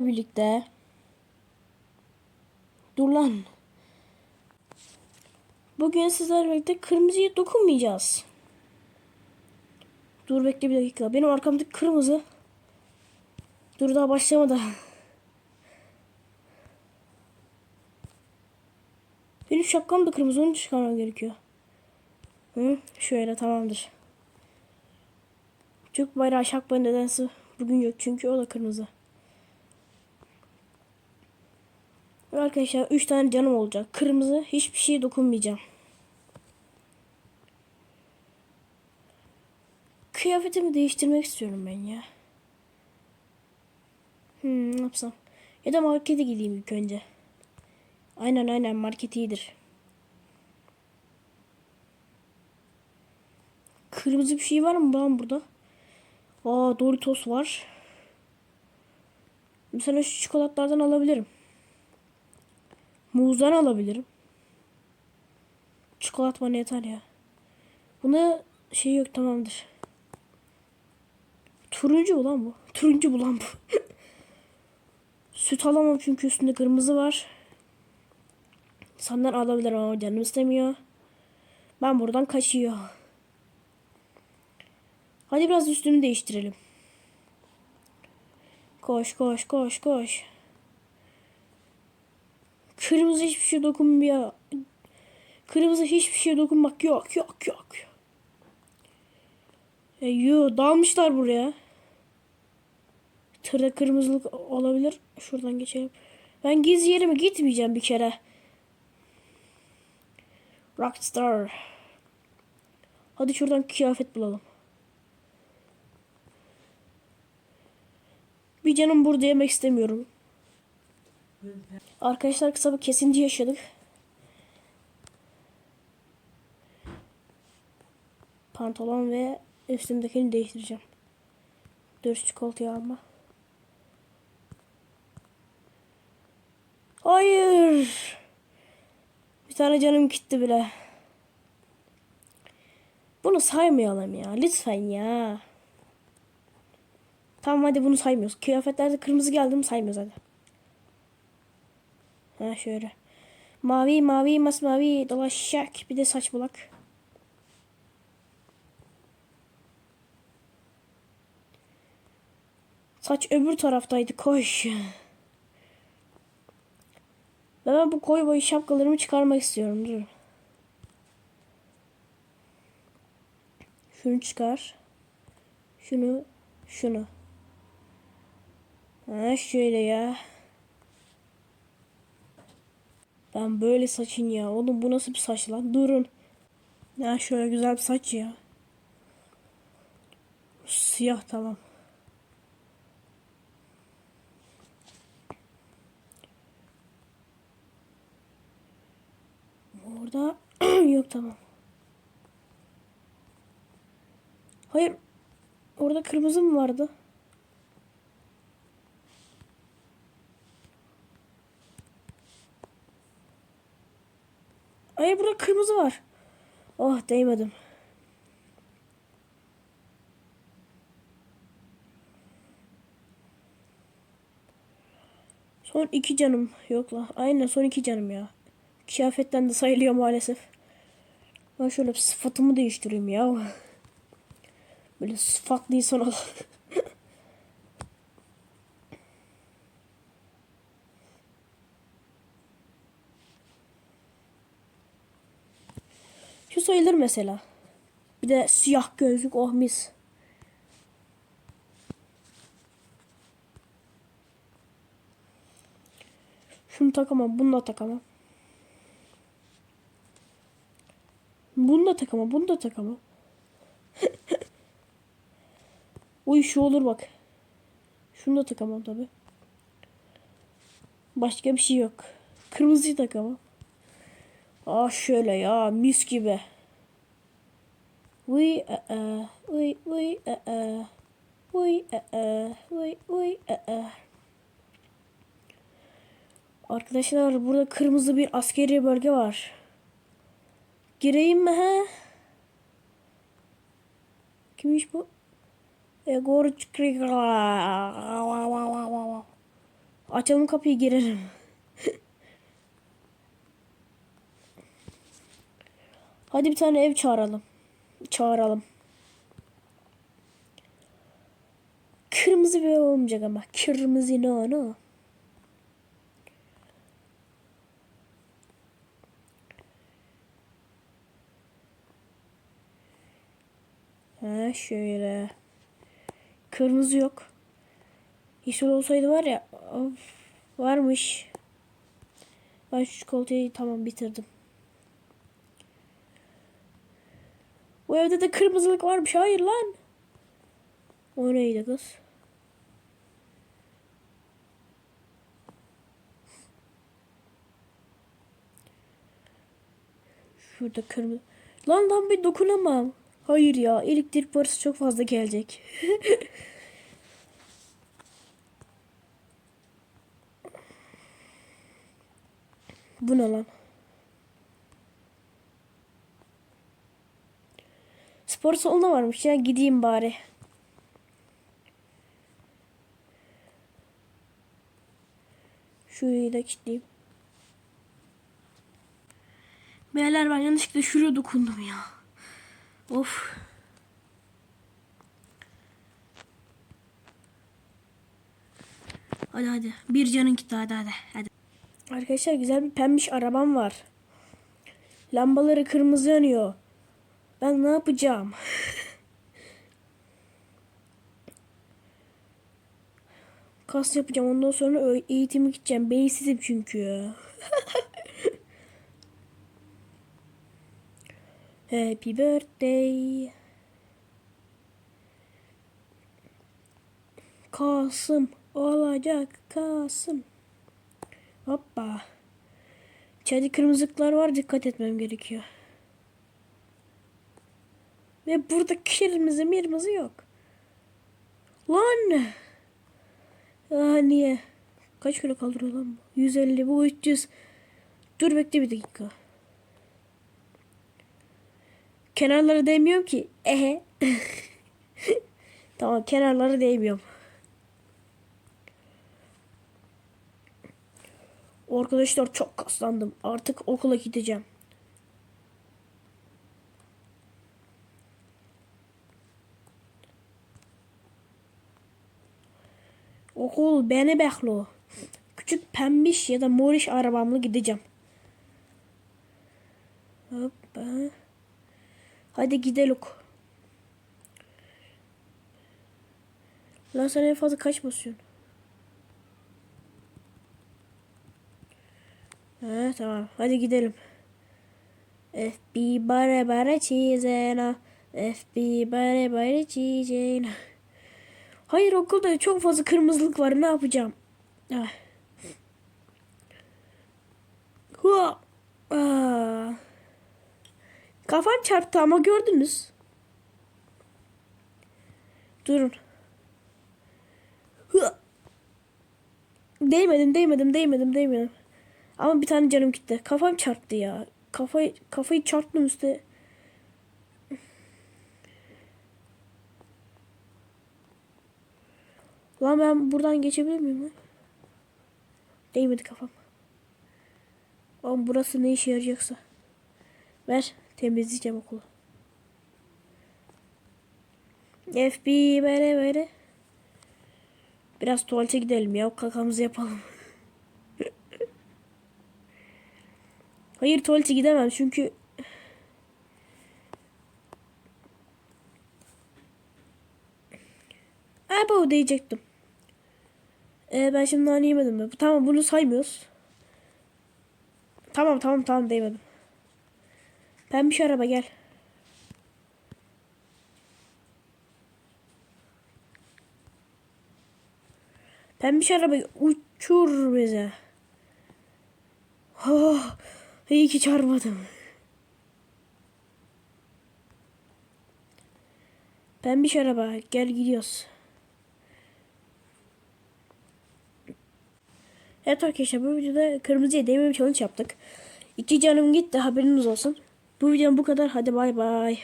birlikte. Dur lan. Bugün sizlerle birlikte kırmızıya dokunmayacağız. Dur bekle bir dakika. Benim arkamdaki kırmızı. Dur daha başlamadı. Benim şapkam da kırmızı onu çıkarmam gerekiyor. Hı, şöyle tamamdır. Türk bayrağı şapka nedense bugün yok çünkü o da kırmızı. Ve Arkadaşlar 3 tane canım olacak. Kırmızı hiçbir şeye dokunmayacağım. Kıyafetimi değiştirmek istiyorum ben ya. Hmm, ne yapsam? Ya da markete gideyim ilk önce. Aynen aynen market iyidir. Kırmızı bir şey var mı lan burada? Aa Doritos var. Mesela şu çikolatlardan alabilirim. Muzdan alabilirim. Çikolat bana yeter ya. Buna şey yok tamamdır. Turuncu ulan bu. Turuncu bulan bu. Süt alamam çünkü üstünde kırmızı var. Senden alabilirim ama canım istemiyor. Ben buradan kaçıyor. Hadi biraz üstünü değiştirelim. Koş koş koş koş. Kırmızı hiçbir şey dokunmuyor. Kırmızı hiçbir şeye dokunmak yok yok yok. E, yo dalmışlar buraya. Tırda kırmızılık olabilir. Şuradan geçelim. Ben gizli yerime gitmeyeceğim bir kere. Rockstar. Hadi şuradan kıyafet bulalım. Bir canım burada yemek istemiyorum. Arkadaşlar kısa bir kesinti yaşadık. Pantolon ve üstümdekini değiştireceğim. Dört çikolatayı alma. Hayır. Bir tane canım gitti bile. Bunu saymayalım ya. Lütfen ya. Tamam hadi bunu saymıyoruz. Kıyafetlerde kırmızı geldi mi saymıyoruz hadi. Ha şöyle. Mavi mavi masmavi dolaşacak. Bir de saç bulak. Saç öbür taraftaydı. Koş. Ben bu koyu boyu şapkalarımı çıkarmak istiyorum. Dur. Şunu çıkar. Şunu. Şunu. Ha şöyle ya. Ben böyle saçın ya. Oğlum bu nasıl bir saç lan? Durun. Ya şöyle güzel bir saç ya. Siyah tamam. Orada yok tamam. Hayır. Orada kırmızı mı vardı? Hayır burada kırmızı var. Oh değmedim. Son iki canım. Yok la. Aynen son iki canım ya. Kıyafetten de sayılıyor maalesef. Ben şöyle sıfatımı değiştireyim ya. Böyle sıfatlı insan Şu sayılır mesela. Bir de siyah gözlük oh mis. Şunu takamam, bunu da takamam. Bunu da takamam, bunu da takamam. Uy şu olur bak. Şunu da takamam tabi. Başka bir şey yok. Kırmızıyı takamam. Ah şöyle ya mis gibi. Uy a a uy uy a a uy a a uy uy a a Arkadaşlar burada kırmızı bir askeri bölge var. Gireyim mi he? Kimmiş bu? Egor Açalım kapıyı girelim. Hadi bir tane ev çağıralım. Çağıralım. Kırmızı bir ev olmayacak ama. Kırmızı no no. Ha şöyle. Kırmızı yok. Yeşil olsaydı var ya. Of, varmış. Ben şu çikolatayı tamam bitirdim. Bu evde de kırmızılık varmış. Hayır lan. O neydi kız? Şurada kırmızı. Lan lan bir dokunamam. Hayır ya elektrik parası çok fazla gelecek. Bu ne lan? Spor salonu varmış ya gideyim bari. Şurayı da kilitleyeyim. Beyler ben yanlışlıkla şuraya dokundum ya. Of. Hadi hadi. Bir canın gitti hadi hadi. hadi. Arkadaşlar güzel bir pembiş arabam var. Lambaları kırmızı yanıyor. Ben ne yapacağım? Kas yapacağım. Ondan sonra eğitime gideceğim. Beyinsizim çünkü. Happy birthday. Kasım olacak Kasım. Hoppa. İçeride kırmızılıklar var dikkat etmem gerekiyor. Ve burada kırmızı mirmızı yok. Lan. Aa, niye? Kaç kilo kaldırıyor lan bu? 150 bu 300. Dur bekle bir dakika. Kenarları değmiyorum ki. Ehe. tamam kenarları değmiyorum. Arkadaşlar çok kaslandım. Artık okula gideceğim. Okul beni bekliyor. Küçük pembiş ya da moriş arabamla gideceğim. Hoppa. Hadi gidelim. Lan sen en fazla kaç basıyorsun? Ha, tamam. Hadi gidelim. FB bare bare çizena. FB bare bare çizena. Hayır okulda çok fazla kırmızılık var. Ne yapacağım? Ah. Hua. Aa. Kafam çarptı ama gördünüz. Durun. Hua. Değmedim, değmedim, değmedim, değmedim. Ama bir tane canım gitti. Kafam çarptı ya. Kafayı kafayı çarptım üstte. Lan ben buradan geçebilir miyim? lan? Değmedi kafam. Oğlum burası ne işe yarayacaksa. Ver. Temizleyeceğim okulu. FB vere vere. Biraz tuvalete gidelim ya. Kakamızı yapalım. Hayır tuvalete gidemem çünkü Abo diyecektim. Ee, ben şimdi nane yemedim mi? Tamam bunu saymıyoruz. Tamam tamam tamam değmedim. Pembiş araba gel. Pembiş araba uçur bize. Oh, iyi ki çarpmadım. Pembiş araba gel gidiyoruz. Evet arkadaşlar bu videoda kırmızıya değmem challenge yaptık. İki canım gitti haberiniz olsun. Bu videom bu kadar. Hadi bay bay.